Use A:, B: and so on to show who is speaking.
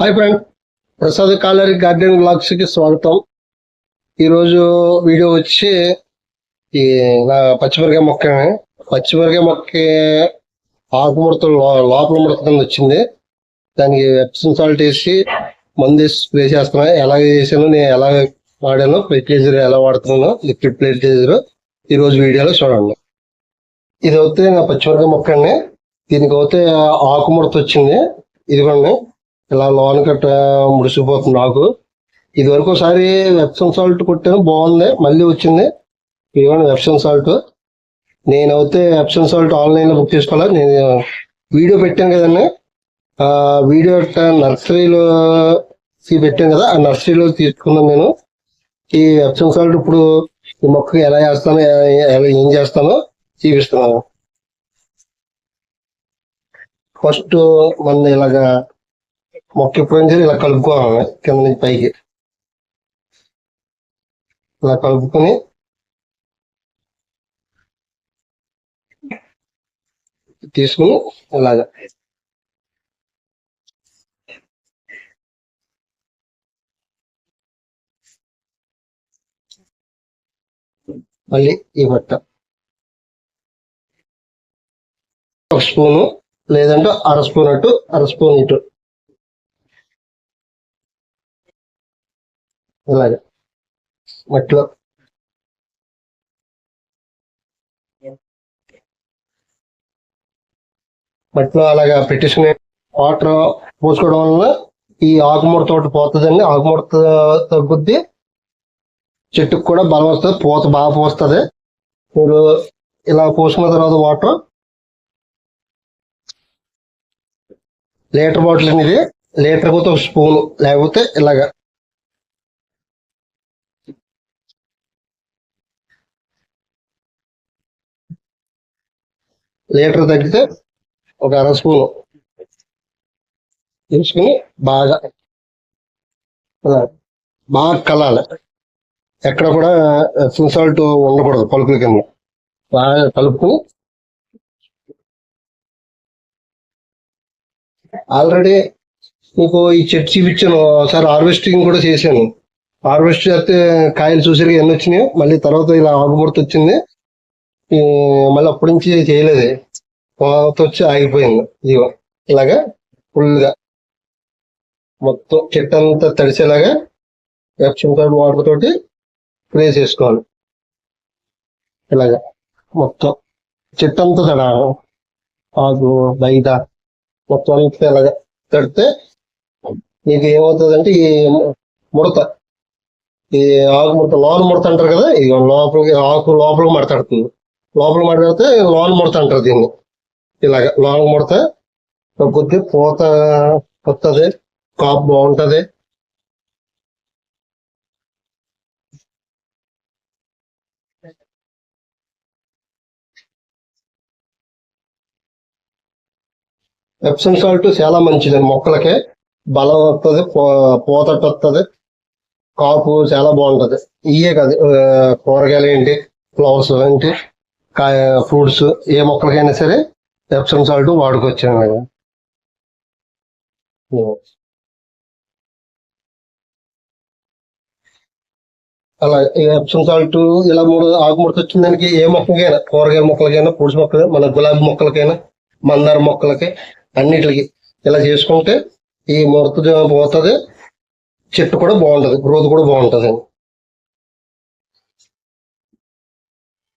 A: Hi friend Prasad calorie garden బ్లాగ్స్కి స్వాగతం. ఈరోజు video వచ్చి ఈ నా పచ్చిమిరకాయ మొక్క. పచ్చిమిరకాయ మొక్క ఆకుముడత లో- లోపల ముడత కింద వచ్చింది. దానికి ఎప్సన్ సాల్ట్ వేసి మందు వేసేస్తున్నా ఎలా చేసాను నేను ఎలా వాడాను ఫెర్టిలైజర్ ఎలా వాడుతున్నాను లిక్విడ్ ఫెర్టిలైజర్ ఈరోజు వీడియోలో చూడండి. ఇది అయితే నా పచ్చిమిరకాయ మొక్క అండి దీనికి అయితే ఆకుముడత వచ్చింది. ఇదిగోండి. ఇలా లోన్ కట్ట ముడిసిపోతుంది నాకు. ఇది వరకు ఒకసారి వెప్సన్ సాల్ట్ కొట్టాను బాగుంది మళ్ళీ వచ్చింది. ఇదిగోండి వెప్సన్ సాల్ట్ నేనైతే వెప్సన్ సాల్ట్ ఆన్లైన్లో బుక్ చేసుకోవాలి? నేను వీడియో పెట్టాను కదండి. వీడియో నర్సరీలో పెట్టాను కదా ఆ నర్సరీలో తీసుకున్నాను నేను. ఈ వెప్సన్ సాల్ట్ ఇప్పుడు ఈ మొక్కకి ఎలా చేస్తాను ఎలా ఏం చేస్తానో చూపిస్తున్నాను. ఫస్ట్ మన ఇలాగా మొక్క ఎప్పుడైనా ఇలా కలుపుకోవాలి. కింద నుంచి పైకి. ఇలా కలుపుకొని తీసుకుని ఇలాగా. మళ్ళీ ఈ బట్ట. ఒక స్పూను లేదంటే అర స్పూన్ అటు అర స్పూన్ ఇటు. ఇలాగ. మట్టిలో. మట్టిలో అలాగా పెట్టేసుకుని వాటర్ పోసుకోవడం వలన ఈ ఆకుముడత ఒకటి పోతుందండి. ఆకుముడత తగ్గుద్ది. చెట్టుకు కూడా బలం వస్తుంది. పూత బాగా పోస్తుంది. మీరు ఇలా పోసుకున్న తర్వాత వాటర్ లీటర్ బాటిల్ అనేది లీటర్ పోతే ఒక స్పూన్ లేకపోతే ఇలాగా. లీటర్ తగ్గితే ఒక అర స్పూను తీసుకుని బాగా బాగా కలాలి. ఎక్కడ కూడా సాల్ట్ ఉండకూడదు పలుకుల కింద. బాగా కలుపుకుని ఆల్రెడీ మీకు ఈ చెట్టు చూపించాను. ఒకసారి హార్వెస్టింగ్ కూడా చేశాను. హార్వెస్ట్ చేస్తే కాయలు చూసారు ఎన్ని వచ్చినాయో మళ్ళీ తర్వాత ఇలా ఆకుముడత వచ్చింది. మళ్ళీ అప్పటి నుంచి చేయలేదు. కోత వచ్చి ఆగిపోయింది. ఇదిగో ఇలాగా ఫుల్గా. మొత్తం చెట్టు అంతా తడిసేలాగా ఎప్సమ్ కార్డ్ వాటర్ తోటి స్ప్రే చేసుకోవాలి. ఇలాగా మొత్తం. చెట్టు అంతా తడాలి ఆకు బయట. మొత్తం అంతా ఇలాగా తడితే మీకు ఏమవుతుందంటే ఈ ముడత. ఈ ఆకు ముడత లోన ముడత అంటారు కదా ఇది లోపలికి ఆకు లోపలికి మడతడుతుంది లోపల మడతే లోన ముడత అంటారు దీన్ని. ఇలాగ లోన ముడత కొద్ది పూత వస్తుంది కాపు బాగుంటది. ఎప్సన్ సాల్ట్ చాలా మంచిదండి మొక్కలకి. బలం వస్తుంది పూతట్టు వస్తుంది కాపు చాలా బాగుంటది. ఇయే కాదు కూరగాయలు ఏంటి ఫ్లవర్స్ ఏంటి? కాయ ఫ్రూట్స్ ఏ మొక్కలకైనా సరే ఎప్సమ్ సాల్ట్ వాడుకొచ్చాను అలా ఈ ఎప్సమ్ సాల్ట్ ఇలా మూడు ఆకుముడత వచ్చిన దానికి ఏ మొక్కలకైనా కూరగాయల మొక్కలకైనా ఫ్రూట్స్ మొక్కలు మన గులాబీ మొక్కలకైనా మందార మొక్కలకి అన్నిటికి ఇలా చేసుకుంటే ఈ ముడత పోతుంది చెట్టు కూడా బాగుంటది గ్రోత్ కూడా బాగుంటుంది